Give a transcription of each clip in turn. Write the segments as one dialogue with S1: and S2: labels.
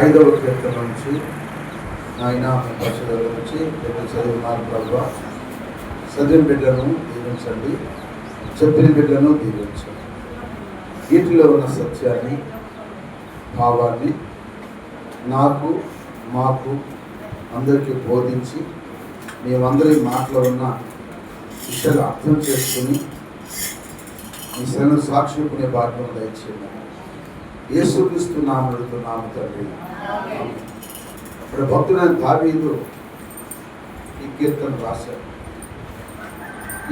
S1: ఐదవ కీర్తన నుంచి ఆయన పరిశుద్ధ నుంచి బిడ్డ చదివినారు ప్రభు? చదివిన బిడ్డను దీవించండి. చెప్పిన బిడ్డను దీవించండి. వీటిలో ఉన్న సత్యాన్ని భావాన్ని నాకు మాకు అందరికీ బోధించి మేమందరి మాటలో ఉన్న విషయాలు అర్థం చేసుకుని మీ శ్రమ సాక్షి కొనే భాగ్యం దయచేయండి. యేసుక్రీస్తు నామడుతూ నామ తండ్రి. ఇప్పుడు భక్తుడైన దావీదు ఈ కీర్తన రాశారు.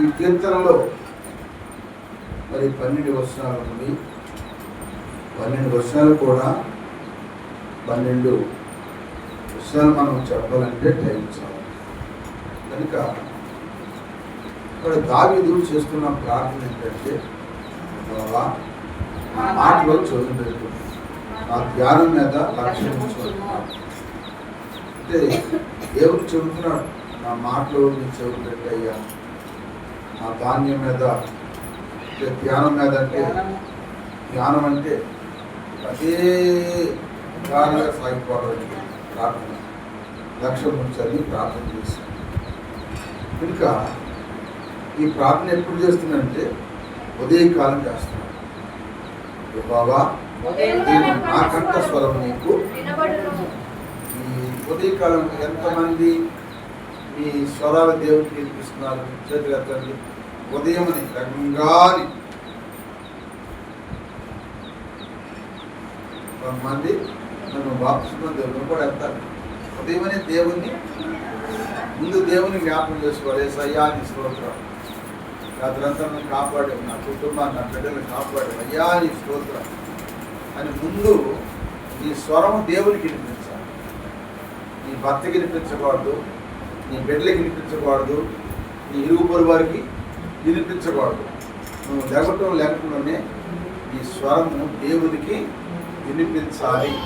S1: ఈ కీర్తనలో మరి పన్నెండు వర్షాలు ఉంది పన్నెండు వర్షాలు కూడా పన్నెండు వర్షాలు మనం చెప్పాలంటే టైం చాలు. కనుక ఇక్కడ దావీదు చేస్తున్న ప్రార్థన ఏంటంటే బాబా నా మాటలో చదువుపెట్టు నా ధ్యానం మీద లక్ష్యం అంటే దేవుడు చెబుతున్నాడు నా మాటలో నేను చెవులు పెట్టయ్యా నా ధాన్యం మీద అంటే ధ్యానం మీద అంటే ధ్యానం అంటే అదే విధానంగా సాగిపోవడం ప్రార్థన. లక్ష్యం ఉంచాలి ప్రార్థన చేస్తాను ఇంకా ఈ ప్రార్థన ఎప్పుడు చేస్తుందంటే ఉదయకాలం చేస్తున్నాను ఓ నా కంఠస్వరం నీకు. ఈ ఉదయకాలం ఎంతమంది మీ స్వరాల దేవుడికి వినిపిస్తున్నారు? చేతులు ఎత్తండి ఉదయం రంగాని కొంతమంది నన్ను బాప్సుకున్న దేవుడిని కూడా ఎత్తారు ఉదయమనే దేవుణ్ణి ముందు దేవుని జ్ఞాపకం చేసుకోవాలి. సయ్యా నీ స్తోత్రం రాత్రంతా కాపాడు నా కుటుంబాన్ని నా బిడ్డలను కాపాడు అయ్యా నీ స్తోత్రం. అని ముందు నీ స్వరం దేవునికి వినిపించాలి. నీ భర్తకి వినిపించకూడదు నీ బిడ్డలకి వినిపించకూడదు నీ ఇరుగు పొరుగు వారికి వినిపించకూడదు. నువ్వు లేకటం లేకుండానే నీ స్వరము దేవునికి వినిపించాలి.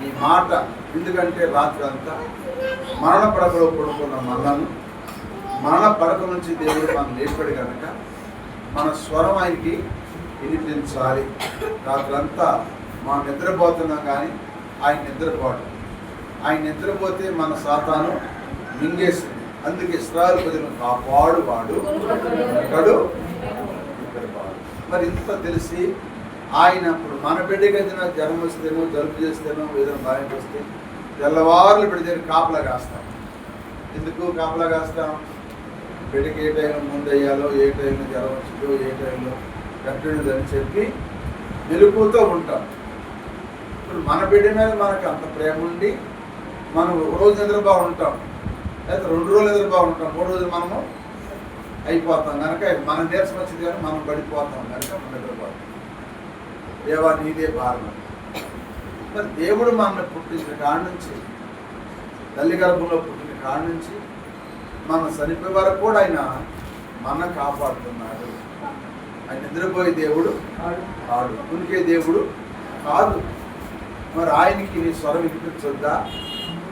S1: నీ మాట ఎందుకంటే రాత్రి అంతా మరణ పడకలో పడుకున్న మరణను మరణ పడక నుంచి దేవుడు మనం లేపాడు కనుక మన స్వరం ఆయనకి వినిపించాలి. రాత్రంతా మనం నిద్రపోతున్నాం కానీ ఆయన నిద్రపోవడం ఆయన నిద్రపోతే మన సాతాను మింగేసింది అందుకే ఇస్రాయల్ ప్రజలు కాపాడు వాడు. ఇక్కడు ఇక్కడ మరి ఇంత తెలిసి ఆయన ఇప్పుడు మన బిడ్డకి ఏదైనా జ్వరం వస్తేనో జలుబు చేస్తేనో ఏదైనా భయం వస్తే తెల్లవారులు పెడితే కాపలా కాస్తాం. ఎందుకు కాపలా కాస్తాం? బిడ్డకి ఏ టైంలో ముందు వేయాలో ఏ టైంలో జ్వరం వచ్చిందో ఏ టైంలో కట్టినది అని చెప్పి మెలుపుతూ ఉంటాం. ఇప్పుడు మన బిడ్డ మీద మనకు అంత ప్రేమ ఉండి మనం ఒక రోజు నిద్ర బాగుంటాం. లేదా రెండు రోజులు నిద్ర బాగుంటాం. మూడు రోజులు మనము అయిపోతాం. కనుక మన నీరసం వచ్చింది కానీ మనం పడిపోతాం. కనుక మన నిద్రపోతాం దేవా నీదే భారణ మరి దేవుడు మనల్ని పుట్టించిన కాడ నుంచి తల్లి గర్భంలో పుట్టిన కాడ నుంచి మన చనిపోయే వరకు కూడా ఆయన మన కాపాడుతున్నాడు. ఆయన నిద్రపోయే దేవుడు కాడు. కునికే దేవుడు కాదు. మరి ఆయనకి నీ స్వరం వినిపించొద్దా?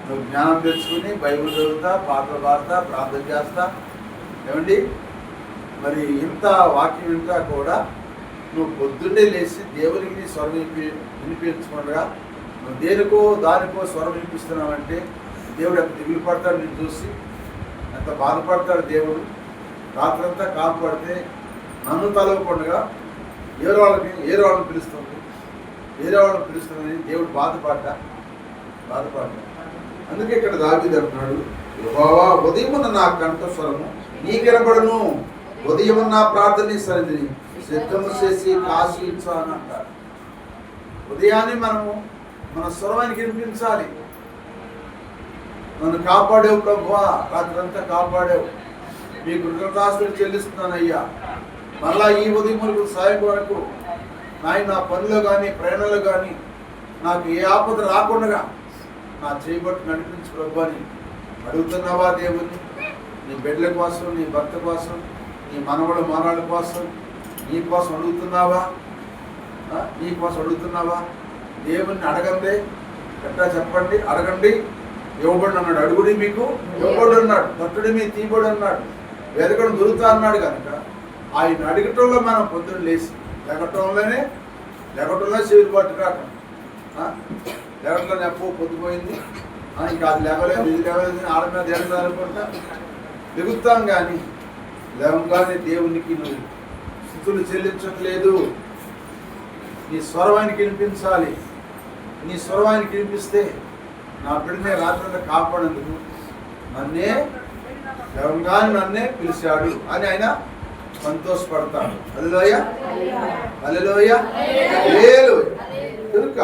S1: నువ్వు జ్ఞానం తెచ్చుకుని బైబిల్ చదువుతా పాటలు పాడతా ప్రార్థన చేస్తా. ఏమండి? మరి ఇంత వాక్యం ఇంతా కూడా నువ్వు పొద్దున్నే లేచి దేవునికి నీ స్వరం వినిపి వినిపించకుండా నువ్వు దేనికో దానికో స్వరం వినిపిస్తున్నావంటే దేవుడు ఎంత దిగులు పడతాడు నేను చూసి? అంత బాధపడతాడు దేవుడు. రాత్రంతా కాపాడితే నన్ను తలవకుండా ఏరో వాళ్ళని ఏరో వాళ్ళని పిలుస్తుంది. వేరే వాళ్ళని పిలుస్తుందని దేవుడు బాధపడ్డా. బాధపడ్డా. అందుకే ఇక్కడ దావిది అంటున్నాడు యెహోవా ఉదయమున నా కంఠస్వరము నీ కనబడను ఉదయం నా ప్రార్థన సరిదిని సిద్ధము చేసి కాశించాలని అంటారు. ఉదయాన్నే మనము మన స్వరమానికి వినిపించాలి. నన్ను కాపాడేవు ప్రభువా రాత్రంతా కాపాడేవు. మీ కృతజ్ఞతాస్తులు చెల్లిస్తున్నాను అయ్యా మళ్ళా ఈ ఉదయం వరకు సాయం వరకు నాయన నా పనిలో కానీ ప్రయాణాలు కానీ నాకు ఏ ఆపద రాకుండా నా చేయబట్టి నడిపించు ప్రభు అని అడుగుతున్నావా దేవుని నీ బిడ్డల కోసం నీ భర్త కోసం నీ మనవడ మనవాళ్ళ కోసం నీ కోసం అడుగుతున్నావా? నీ కోసం అడుగుతున్నావా? దేవుణ్ణి అడగండి ఎట్లా చెప్పండి? అడగండి. ఇవ్వబడి అన్నాడు అడుగుడి మీకు ఇవ్వబడి అన్నాడు భక్తుడి మీ తీయబడి అన్నాడు వెతకడం దొరుకుతా అన్నాడు కనుక ఆయన అడగటంలో మనం పొద్దున్న లేచి లెగటంలోనే లెగటంలో చెవిలు పట్టు కాక నెప్పు పొద్దుపోయింది ఆ, ఇంకా అది లేవలేదు ఇది లేవలేదు ఆడ మీద ఏడు దిగుతాం కానీ లేవగానే దేవునికి నువ్వు స్థుతులు చెల్లించట్లేదు. నీ స్వరం ఆయనకి వినిపించాలి. నీ స్వరం ఆయనకి వినిపిస్తే నా బిడ్డనే రాత్రి కాపాడేందుకు నన్నే లేవగానే నన్నే పిలిచాడు అని ఆయన సంతోషపడతాడు. అల్లెలోయ అల్లెలోయ లేలు కనుక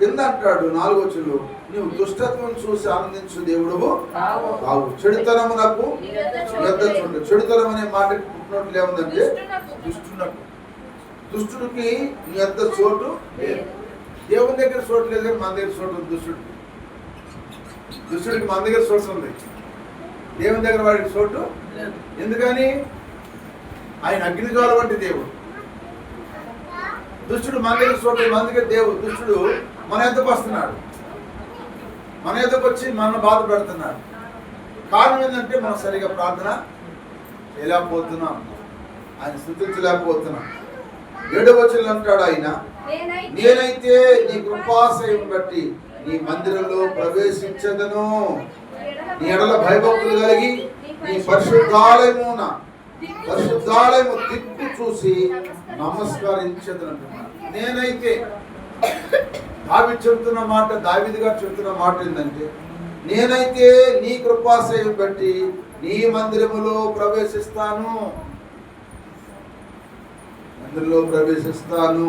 S1: కింద అంటాడు నాలుగో చెల్లు నీవు దుష్టత్వం చూసి ఆనందించు దేవుడు. కావు చెడుతనమునకు శ్రద్ధ చూడు. చెడుతనం అనే మాట పుట్టినట్లు ఏముందంటే దుష్టునకు. దుష్టుడికి నీ అంత చోటు లేదు. దేవుని దగ్గర చోటు లేదు కానీ మన దగ్గర చోటు ఉంది దుష్టుడికి. దుష్టుడికి మన దగ్గర చోటు ఉంది. దేవుని దగ్గర వాడికి చోటు ఎందుకని? ఆయన అగ్నిజ్వాల వంటి దేవుడు. దుష్టుడు మన దగ్గర చోటు మన దగ్గర దేవుడు. దుష్టుడు మన ఎద్దకు వస్తున్నాడు. మన ఎద్దకు వచ్చి మన బాధ పెడుతున్నాడు. కారణం ఏంటంటే మనం సరిగా ప్రార్థన చేయలేకపోతున్నాం. ఆయన స్థుతించలేకపోతున్నాం. ఏడవ వచ్చిన అంటాడు ఆయన నేనైతే నీ కృపాశయం బట్టి నీ మందిరంలో ప్రవేశించదను. నీ ఎడల భయభక్తులు కలిగి నీ పరిశుద్ధాలయమున పరిశుద్ధాలయము తిప్పు చూసి నమస్కరించదనంటున్నాను నేనైతే దావి చెబుతున్న మాట దావిది గారు చెబుతున్న మాట ఏంటంటే నేనైతే నీ కృపాశయం బట్టి నీ మందిరములో ప్రవేశిస్తాను. మందిరంలో ప్రవేశిస్తాను.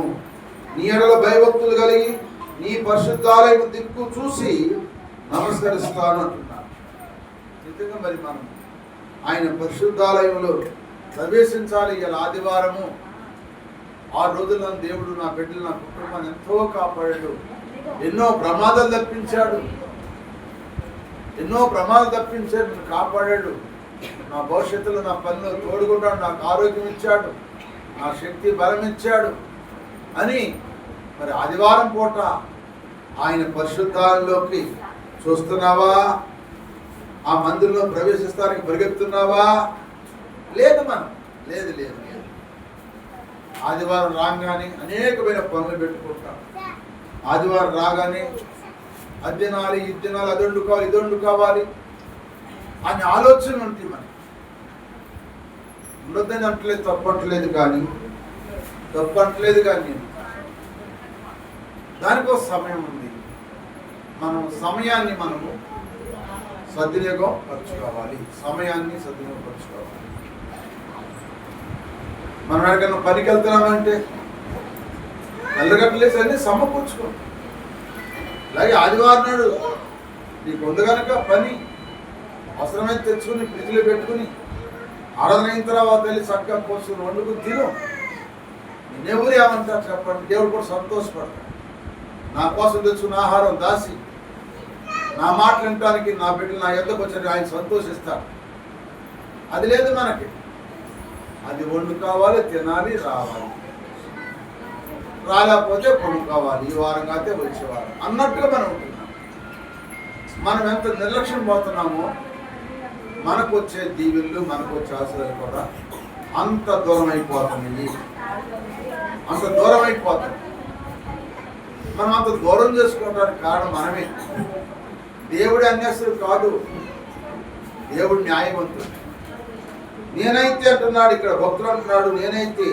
S1: నీ ఎడల భయభక్తులు కలిగి నీ పరిశుద్ధాలయం దిక్కు చూసి నమస్కరిస్తాను అంటున్నాను నిజంగా మరి మనం ఆయన పరిశుద్ధాలయంలో ప్రవేశించాలి ఇలా ఆదివారము. ఆ రోజుల్లో దేవుడు నా బిడ్డలు నా కుటుంబాన్ని ఎంతో కాపాడాడు. ఎన్నో ప్రమాదాలు తప్పించాడు. ఎన్నో ప్రమాదాలు తప్పించాడు నన్ను కాపాడాడు. నా భవిష్యత్తులో నా పనిలో తోడుకుంటాడు నాకు ఆరోగ్యం ఇచ్చాడు నా శక్తి బలం ఇచ్చాడు అని మరి ఆదివారం పూట ఆయన పరిశుద్ధాల్లోకి చూస్తున్నావా? ఆ మందిరంలో ప్రవేశిస్తానికి పరిగెత్తున్నావా? లేదు మనం. లేదు లేదు లేదు. ఆదివారం రాగానే అనేకమైన పనులు పెట్టుకుంటాం. ఆదివారం రాగానే అది తినాలి ఇది తినాలి అది వండుకోవాలి ఇది వండుకోవాలి అని ఆలోచన ఉంటుంది మనకి. ఉండొద్దని అంటలేదు తప్పట్లేదు కానీ తప్పట్లేదు కానీ నేను దానికో సమయం ఉంది. మనం సమయాన్ని మనము సద్వినియోగపరచుకోవాలి. సమయాన్ని సద్వినియోగపరచుకోవాలి. మనం ఎక్కడికైనా పనికి వెళ్తున్నామంటే వెళ్ళగట్లేసి అన్ని సమకూర్చుకో అలాగే ఆదివారం నాడు నీకు ఉంది కనుక పని అవసరమైతే తెచ్చుకుని ఫ్రిడ్జ్లో పెట్టుకుని ఆరాధన అయిన తర్వాత వెళ్ళి చక్కగా పోసుకుని వండుకుని తిను. నేనెవరు ఏమంటారు చెప్పండి? దేవుడు కూడా సంతోషపడతాడు. నా కోసం తెచ్చుకున్న ఆహారం దాసి. నా మాటలు వినటానికి నా బిడ్డలు నా ఎద్దకు వచ్చి ఆయన సంతోషిస్తాడు అది లేదు మనకి. అది వండుకోవాలి తినాలి రావాలి. రాలేకపోతే కొనుక్కోవాలి. ఈ వారం కాతే వచ్చేవారం అన్నట్టుగా మనం ఉంటున్నాం. మనం ఎంత నిర్లక్ష్యం పోతున్నామో మనకు వచ్చే దీవెళ్ళు మనకు వచ్చే ఆశలు కూడా అంత దూరం అయిపోతుంది అంత దూరం అయిపోతుంది మనం అంత దూరం చేసుకోవడానికి కారణం మనమే. దేవుడు అన్యాసుడు కాదు. దేవుడు న్యాయవంతుడు. నేనైతే అంటున్నాడు ఇక్కడ భక్తులు అంటున్నాడు నేనైతే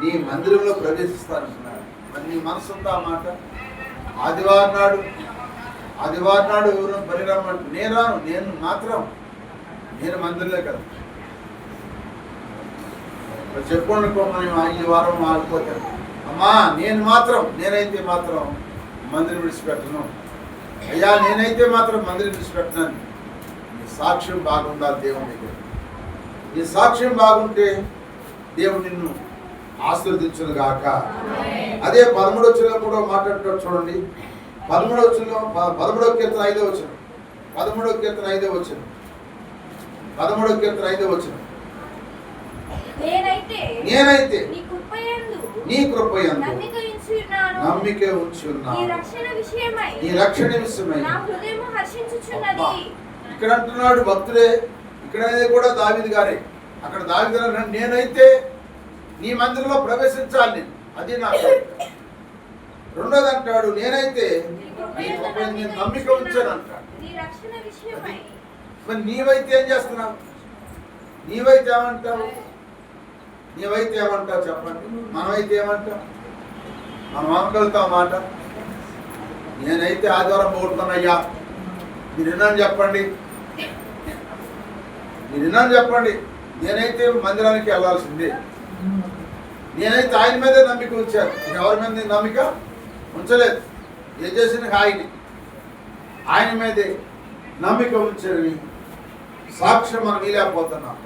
S1: నీ మందిరంలో ప్రవేశిస్తాను అంటున్నాడు మరి నీ మనసు ఉందా మాట? ఆదివారం నాడు ఆదివారం నాడు ఎవరు పని రమ్మంటు? నేను రాను నేను మాత్రం నేను మందిరంలో కదా. మరి చెప్పుకోండి మనం ఈ వారం మారిపోతాను అమ్మా నేను మాత్రం నేనైతే మాత్రం మందిరం విడిచిపెట్టను. అయ్యా నేనైతే మాత్రం మందిరం విడిచిపెట్టను నీ సాక్ష్యం బాగుండాలి దేవుని దగ్గర. నీ సాక్ష్యం బాగుంటే దేవుడు నిన్ను ఆశీర్వదించును గాక. అదే పదమూడు వచ్చిన కూడా మాట్లాడుతాడు చూడండి. పదమూడు వచ్చిన పదమూడవ కీర్తన ఐదో వచ్చిన పదమూడవ కీర్తన ఐదో వచ్చిన పదమూడవ కీర్తన ఐదో వచ్చిన
S2: నేనైతే
S1: నేనైతే
S2: నీ కృపయందు నమ్మిక
S1: ఉంచి
S2: నీ రక్షణ విషయమై.
S1: ఇక్కడ అంటున్నాడు భక్తుడే ఇక్కడ కూడా దావిది గారే. అక్కడ దావిది గారు నేనైతే నీ మందిరంలో ప్రవేశించాలి. నేను అది నా. రెండోది అంటాడు నేనైతే నేను
S2: నమ్మిక
S1: ఉంచాను. అంటాడు. మరి నీవైతే ఏం చేస్తున్నావు? నీవైతే ఏమంటావు? నీవైతే ఏమంటావు చెప్పండి? మనమైతే ఏమంటాం? మనం అనగలుగుతాం మాట. నేనైతే ఆదివారం పోగొడుతున్నాయ్యా మీరు విన్నాను చెప్పండి. మీరు విన్నాను చెప్పండి. నేనైతే మందిరానికి వెళ్ళాల్సిందే. నేనైతే ఆయన మీదే నమ్మిక ఉంచాను. నేను ఎవరి మీద నమ్మిక ఉంచలేదు. ఏం చేసిన ఆయన ఆయన మీదే నమ్మిక ఉంచని సాక్ష్యం మనం వీలేకపోతున్నాం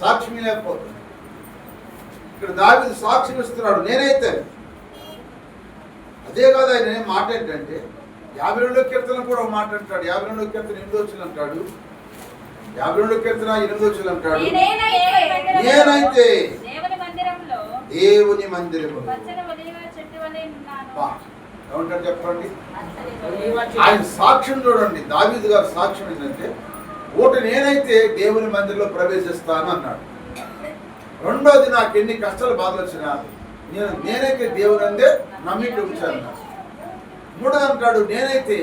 S1: సాక్ష్యం ఇలేకపోతున్నాం ఇక్కడ దావిది సాక్ష్యం ఇస్తున్నాడు నేనైతే. అదే కాదు ఆయన మాట ఏంటంటే యాభై రెండో కీర్తన కూడా ఒక మాట అంటాడు యాభై రెండో కీర్తన ఎనిమిది వచ్చిన అంటాడు. యాభై రెండో కీర్తన ఎనిమిది వచ్చిన అంటాడు.
S2: నేనైతే
S3: దేవుని
S1: మందిరము ఏమంటారు చెప్పండి? ఆయన సాక్ష్యం చూడండి దావీదు గారి సాక్ష్యం ఏంటంటే ఒకటి నేనైతే దేవుని మందిరంలో ప్రవేశిస్తాను అన్నాడు. రెండోది నాకు ఎన్ని కష్టాలు బాధలు వచ్చినా నేను నేనైతే దేవుని అందే నమ్మిక ఉంచాను మూడో అంటాడు నేనైతే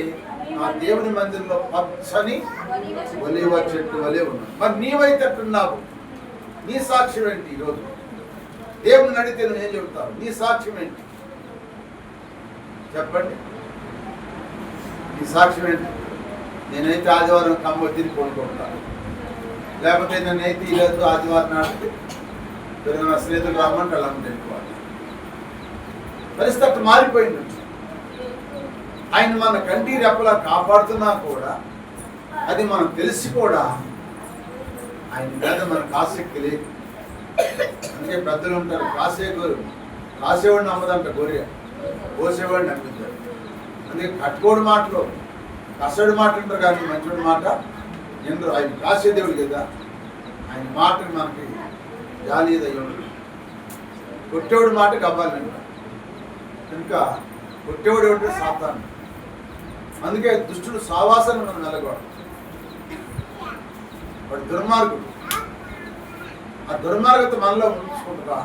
S1: నా దేవుని మందిరంలో పచ్చని ఒలివ చెట్టు వలె ఉన్నాను. మరి నీవైతే అట్టున్నావు నీ సాక్ష్యం ఏంటి ఈరోజు? దేవుని అడిగితే నువ్వు ఏం చెబుతావు? నీ సాక్ష్యం ఏంటి? చెప్పండి. నీ సాక్ష్యం ఏంటి? నేనైతే ఆదివారం కమ్మ తిరిగి కొనుక్కుంటాను లేకపోతే నేనైతే ఈరోజు ఆదివారం నాటికి నా స్నేహితులు రమ్మంటే అలా తెలుసుకోవాలి. పరిస్థితి అట్లా మారిపోయింది. ఆయన మన కంటి రెప్పలా కాపాడుతున్నా కూడా అది మనం తెలిసి కూడా ఆయన మీద మనకు ఆసక్తి లేదు. అందుకే పెద్దలు ఉంటారు కాసే గోరు. కాసేవాడిని నమ్మదంట గొర్రె కోసేవాడిని నమ్ముతారు అందుకే కట్టుకోడు మాటలు. కసడు మాట అంటారు కానీ మంచోడి మాట ఎందరో ఆయన రాసేదేవుడు కదా. ఆయన మాట మనకి జాలీదయ్యుడు కొట్టేవాడు మాట గవ్వాలంట. కనుక కొట్టేవాడు ఏమిటంటే సాతాను. అందుకే దుష్టుడు సావాసన మనం నెలగొడు వాడు దుర్మార్గుడు. ఆ దుర్మార్గత మనలో ఉంచుకుంటా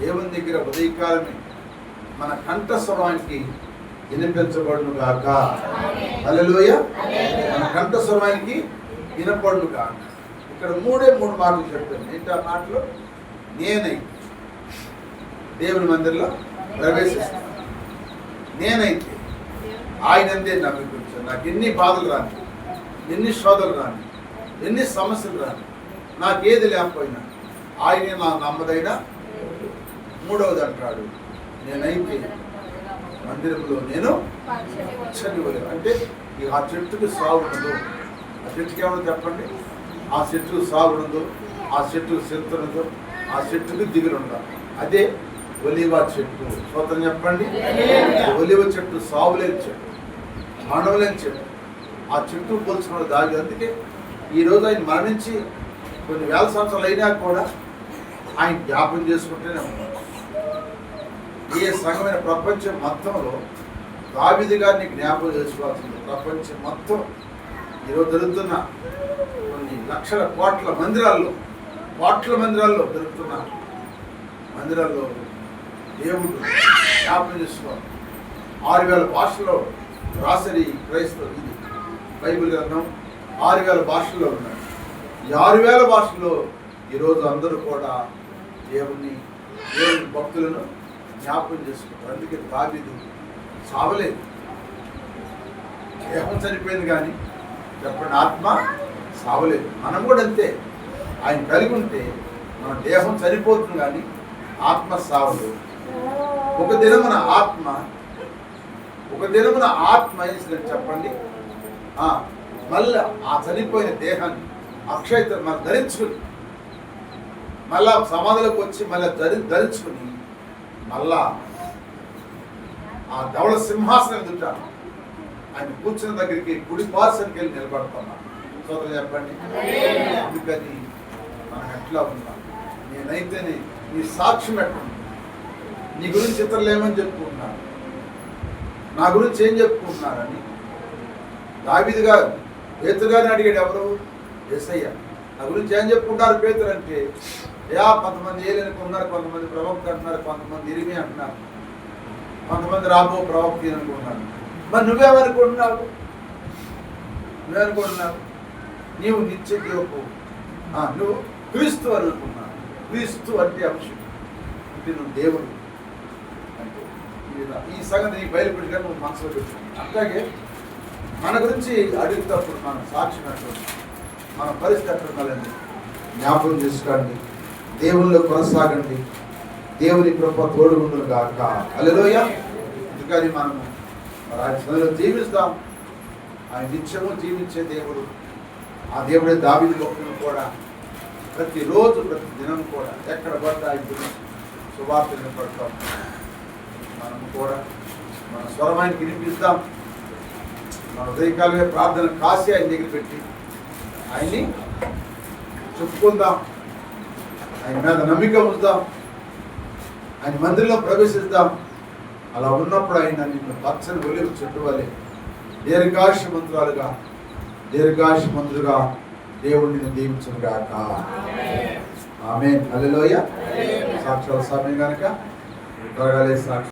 S1: దేవుని దగ్గర ఉదయకాలమే మన కంఠస్వరానికి వినిపించబడును కాక హల్లెలూయ. మన కంఠస్వరానికి వినపడును కాక ఇక్కడ మూడే మూడు మాటలు చెప్తాను. ఏంటి ఆ మాటలు? నేనై. దేవుని మందిరంలో ప్రవేశిస్తాను నేనైతే ఆయనందే గురించి నాకు ఎన్ని బాధలు రాని ఎన్ని శోధలు రాని ఎన్ని సమస్యలు రాని నాకేది లేకపోయినా ఆయనే నా నమ్మదైన. మూడవది అంటాడు నేనైతే మందిరంలో నేను చనివ్వలేదు అంటే ఇక ఆ చెట్టుకి సాగు ఉండదు. ఆ చెట్టుకి ఏమన్నా చెప్పండి? ఆ చెట్టుకు సాగు ఉండదు. ఆ చెట్టుకు ఉండదు. ఆ చెట్టుకు దిగులు ఉండదు అదే ఒలివ చెట్టు. స్తోత్రం చెప్పండి? ఒలివ చెట్టు సాగులేని చెట్టు. మానవులేని చెట్టు. ఆ చెట్టు పోల్చుకున్న దాగి అందుకే ఈ రోజు ఆయన మరణించి కొన్ని వేల సంవత్సరాలు అయినా కూడా ఆయన జ్ఞాపం చేసుకుంటూనే ఉన్నాడు. ఏ సంఘమైన ప్రపంచం మొత్తంలో దావిది గారిని జ్ఞాపకం చేసుకోవాల్సింది. ప్రపంచం మొత్తం ఈరోజు జరుగుతున్న కొన్ని లక్షల కోట్ల మందిరాల్లో కోట్ల మందిరాల్లో జరుగుతున్న మందిరాల్లో దేవుడు జ్ఞాపకం చేసుకోవాలి. ఆరు వేల భాషలో రాసరి క్రైస్తవ ఇది బైబిల్ గ్రంథం ఆరు వేల భాషల్లో ఉన్నాయి ఈ ఆరు వేల భాషల్లో ఈరోజు అందరూ కూడా దేవుని దేవుని భక్తులను జ్ఞాపకం చేసుకుంటారు. అందుకే దావీదు చావలేదు. దేహం చనిపోయింది కానీ చెప్పండి ఆత్మ సావలేదు మనం కూడా అంతే. ఆయన కలిగి ఉంటే మన దేహం చనిపోతుంది కానీ ఆత్మ సావలేదు ఒక దినమున ఆత్మ ఒక దినమున ఆత్మ వేసిందని చెప్పండి? మళ్ళీ మళ్ళా ఆ చనిపోయిన దేహాన్ని అక్షయత మనం ధరించుకుని మళ్ళా సమాధిలోకి వచ్చి మళ్ళీ ధరి ధరించుకుని మళ్ళా ఆ ధవళ సింహాసనం ఎదుట ఆయన కూర్చున్న దగ్గరికి గుడి పార్సన్కి వెళ్ళి నిలబడుతున్నాం. సోదరు చెప్పండి. అందుకని మనం ఎట్లా ఉన్నాం? నేనైతేనే నీ సాక్ష్యం ఎట్లా నీ గురించి ఇతరులు ఏమని చెప్పుకుంటున్నారు? నా గురించి ఏం చెప్పుకుంటున్నారని? దావిది గారు పేతురు గారిని అడిగాడు ఎవరు? ఎస్ఐయ నా గురించి ఏం చెప్పుకుంటారు పేతురు అంటే యా కొంతమంది ఏలనుకున్నారు కొంతమంది ప్రవక్త అంటున్నారు కొంతమంది ఇరిమి అంటున్నారు. కొంతమంది రాబో ప్రవక్తి అనుకుంటున్నారు. మరి నువ్వేమనుకుంటున్నావు నువ్వేమనుకుంటున్నావు నీవు నిత్య జీవపు నువ్వు క్రీస్తు అనుకున్నావు క్రీస్తు అంటే అంశం. అంటే నువ్వు దేవుడు. అంటే ఈ- సంగతి నీకు బయలుపెట్టుగా నువ్వు మనసులో పెట్టుకున్నావు అట్లాగే మన గురించి అడుగుతప్పుడు మనం సాక్షి మన పరిస్థితి ఎట్లుండాలని జ్ఞాపకం చేసుకోండి. దేవుళ్ళు కొనసాగండి. దేవుని కృప తోడుగుండును కాక అలలోయ అందుకని మనము ఆయన సన్నిధిలో జీవిస్తాం. ఆయన నిత్యము జీవించే దేవుడు. ఆ దేవుడే దావిని గొప్పను కూడా. ప్రతిరోజు ప్రతి దినం కూడా. ఎక్కడ పడ్డా ఆయన గురించి శుభార్తలు పడతాం మనము కూడా మన స్వరమైన వినిపిస్తాం. మన ఉదయకాలమే ప్రార్థన కాసి ఆయన దగ్గర పెట్టి ఆయన్ని చెప్పుకుందాం. ఆయన మీద నమ్మిక ఉంచుదాం. ఆయన మందిరంలో ప్రవేశిద్దాం. అలా ఉన్నప్పుడు ఆయన నిన్ను పచ్చని ఒలివి చెట్టు వలె దీర్ఘాశమంతురాలుగా దీర్ఘాశమంతులుగా దేవుడిని నేను దీవించను గాక ఆమె అల్లెలోయ సాక్షాత్ సమయం కనుక. త్వరగా సాక్షి